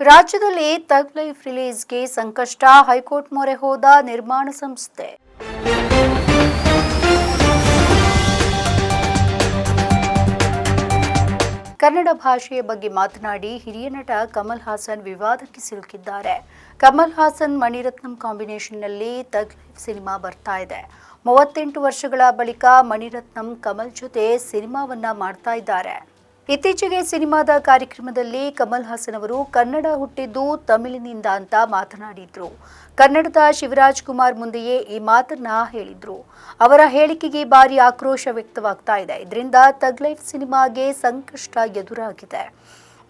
ರಾಜ್ಯದಲ್ಲಿ ತಗ್ ಲೈಫ್ ರಿಲೀಸ್ಗೆ ಸಂಕಷ್ಟ, ಹೈಕೋರ್ಟ್ ಮೊರೆ ಹೋದ ನಿರ್ಮಾಣ ಸಂಸ್ಥೆ. ಕನ್ನಡ ಭಾಷೆಯ ಬಗ್ಗೆ ಮಾತನಾಡಿ ಹಿರಿಯ ನಟ ಕಮಲ್ ಹಾಸನ್ ವಿವಾದಕ್ಕೆ ಸಿಲುಕಿದ್ದಾರೆ. ಕಮಲ್ ಹಾಸನ್ ಮಣಿರತ್ನಂ ಕಾಂಬಿನೇಷನ್ನಲ್ಲಿ ತಗ್ ಲೈಫ್ ಸಿನಿಮಾ ಬರ್ತಾ ಇದೆ. ಮೂವತ್ತೆಂಟು ವರ್ಷಗಳ ಬಳಿಕ ಮಣಿರತ್ನಂ ಕಮಲ್ ಜೊತೆ ಸಿನಿಮಾವನ್ನ ಮಾಡ್ತಾ ಇದ್ದಾರೆ. ಇತ್ತೀಚೆಗೆ ಸಿನಿಮಾದ ಕಾರ್ಯಕ್ರಮದಲ್ಲಿ ಕಮಲ್ ಹಾಸನ್ ಅವರು ಕನ್ನಡ ಹುಟ್ಟಿದ್ದು ತಮಿಳಿನಿಂದ ಅಂತ ಮಾತನಾಡಿದ್ರು. ಕನ್ನಡದ ಶಿವರಾಜ್ ಕುಮಾರ್ ಮುಂದೆಯೇ ಈ ಮಾತನ್ನ ಹೇಳಿದ್ರು. ಅವರ ಹೇಳಿಕೆಗೆ ಭಾರಿ ಆಕ್ರೋಶ ವ್ಯಕ್ತವಾಗ್ತಾ ಇದೆ. ಇದರಿಂದ ತಗ್ ಲೈಫ್ ಸಿನಿಮಾಗೆ ಸಂಕಷ್ಟ ಎದುರಾಗಿದೆ.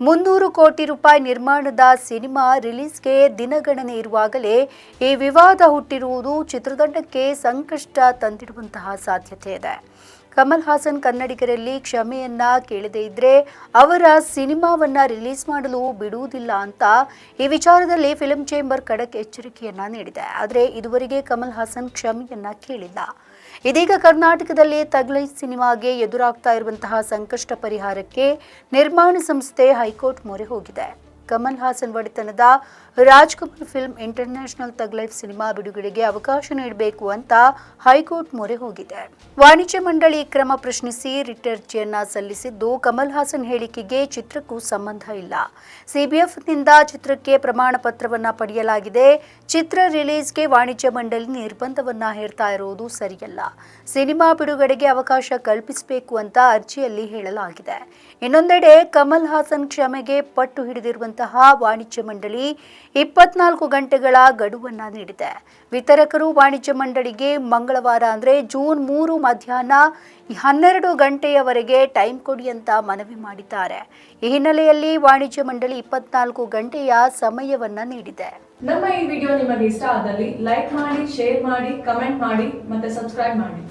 ಮುನ್ನೂರು ಕೋಟಿ ರೂಪಾಯಿ ನಿರ್ಮಾಣದ ಸಿನಿಮಾ ರಿಲೀಸ್ಗೆ ದಿನಗಣನೆ ಇರುವಾಗಲೇ ಈ ವಿವಾದ ಹುಟ್ಟಿರುವುದು ಚಿತ್ರತಂಡಕ್ಕೆ ಸಂಕಷ್ಟ ತಂದಿಡುವಂತಹ ಸಾಧ್ಯತೆ ಇದೆ. ಕಮಲ್ ಹಾಸನ್ ಕನ್ನಡಿಗರಲ್ಲಿ ಕ್ಷಮೆಯನ್ನ ಕೇಳದೇ ಇದ್ರೆ ಅವರ ಸಿನಿಮಾವನ್ನ ರಿಲೀಸ್ ಮಾಡಲು ಬಿಡುವುದಿಲ್ಲ ಅಂತ ಈ ವಿಚಾರದಲ್ಲಿ ಫಿಲ್ಮ್ ಚೇಂಬರ್ ಖಡಕ್ ಎಚ್ಚರಿಕೆಯನ್ನ ನೀಡಿದೆ. ಆದರೆ ಇದುವರೆಗೆ ಕಮಲ್ ಹಾಸನ್ ಕ್ಷಮೆಯನ್ನ ಕೇಳಿಲ್ಲ. ಇದೀಗ ಕರ್ನಾಟಕದಲ್ಲಿ ತಗ್ಲೈ ಸಿನಿಮಾಗೆ ಎದುರಾಗ್ತಾ ಇರುವಂತಹ ಸಂಕಷ್ಟ ಪರಿಹಾರಕ್ಕೆ ನಿರ್ಮಾಣ ಸಂಸ್ಥೆ ಹೈಕೋರ್ಟ್ ಮೊರೆ ಹೋಗಿದೆ. ಕಮಲ್ ಹಾಸನ್ ಒಡೆತನದ Rajkumar film international Thug Life cinema ಬಿಡುಗಡೆಗೆ ಅವಕಾಶ ನೀಡಬೇಕು ಅಂತ ಹೈಕೋರ್ಟ್ ಮೊರೆ ಹೋಗಿದೆ. ವಾಣಿಜ್ಯ ಮಂಡಳಿ ಕ್ರಮ ಪ್ರಶ್ನಿಸಿ ರಿಟ್ ಅರ್ಜಿಯನ್ನ ಸಲ್ಲಿಸಿದ್ದು ಕಮಲ್ ಹಾಸನ್ ಹೇಳಿಕೆಗೆ ಚಿತ್ರಕ್ಕೂ ಸಂಬಂಧ ಇಲ್ಲ. ಸಿಬಿಎಫ್ನಿಂದ ಚಿತ್ರಕ್ಕೆ ಪ್ರಮಾಣ ಪತ್ರವನ್ನ ಪಡೆಯಲಾಗಿದೆ. ಚಿತ್ರ ರಿಲೀಸ್ಗೆ ವಾಣಿಜ್ಯ ಮಂಡಳಿ ನಿರ್ಬಂಧವನ್ನ ಹೇರ್ತಾ ಇರುವುದು ಸರಿಯಲ್ಲ. ಸಿನಿಮಾ ಬಿಡುಗಡೆಗೆ ಅವಕಾಶ ಕಲ್ಪಿಸಬೇಕು ಅಂತ ಅರ್ಜಿಯಲ್ಲಿ ಹೇಳಲಾಗಿದೆ. ಇನ್ನೊಂದೆಡೆ ಕಮಲ್ ಹಾಸನ್ ಕ್ಷಮೆಗೆ ಪಟ್ಟು ಹಿಡಿದಿರುವಂತಹ ವಾಣಿಜ್ಯ ಮಂಡಳಿ ಇಪ್ಪತ್ನಾಲ್ಕು ಗಂಟೆಗಳ ಗಡುವನ್ನ ನೀಡಿದೆ. ವಿತರಕರು ವಾಣಿಜ್ಯ ಮಂಡಳಿಗೆ ಮಂಗಳವಾರ ಅಂದ್ರೆ ಜೂನ್ ಮೂರು ಮಧ್ಯಾಹ್ನ ಹನ್ನೆರಡು ಗಂಟೆಯವರೆಗೆ ಟೈಮ್ ಕೊಡಿ ಅಂತ ಮನವಿ ಮಾಡಿದ್ದಾರೆ. ಈ ಹಿನ್ನೆಲೆಯಲ್ಲಿ ವಾಣಿಜ್ಯ ಮಂಡಳಿ ಇಪ್ಪತ್ನಾಲ್ಕು ಗಂಟೆಯ ಸಮಯವನ್ನ ನೀಡಿದೆ. ನಮ್ಮ ಈ ವಿಡಿಯೋ ನಿಮಗೆ ಇಷ್ಟ ಆದಲ್ಲಿ ಲೈಕ್ ಮಾಡಿ, ಶೇರ್ ಮಾಡಿ, ಕಮೆಂಟ್ ಮಾಡಿ ಮತ್ತೆ ಸಬ್ಸ್ಕ್ರೈಬ್ ಮಾಡಿ.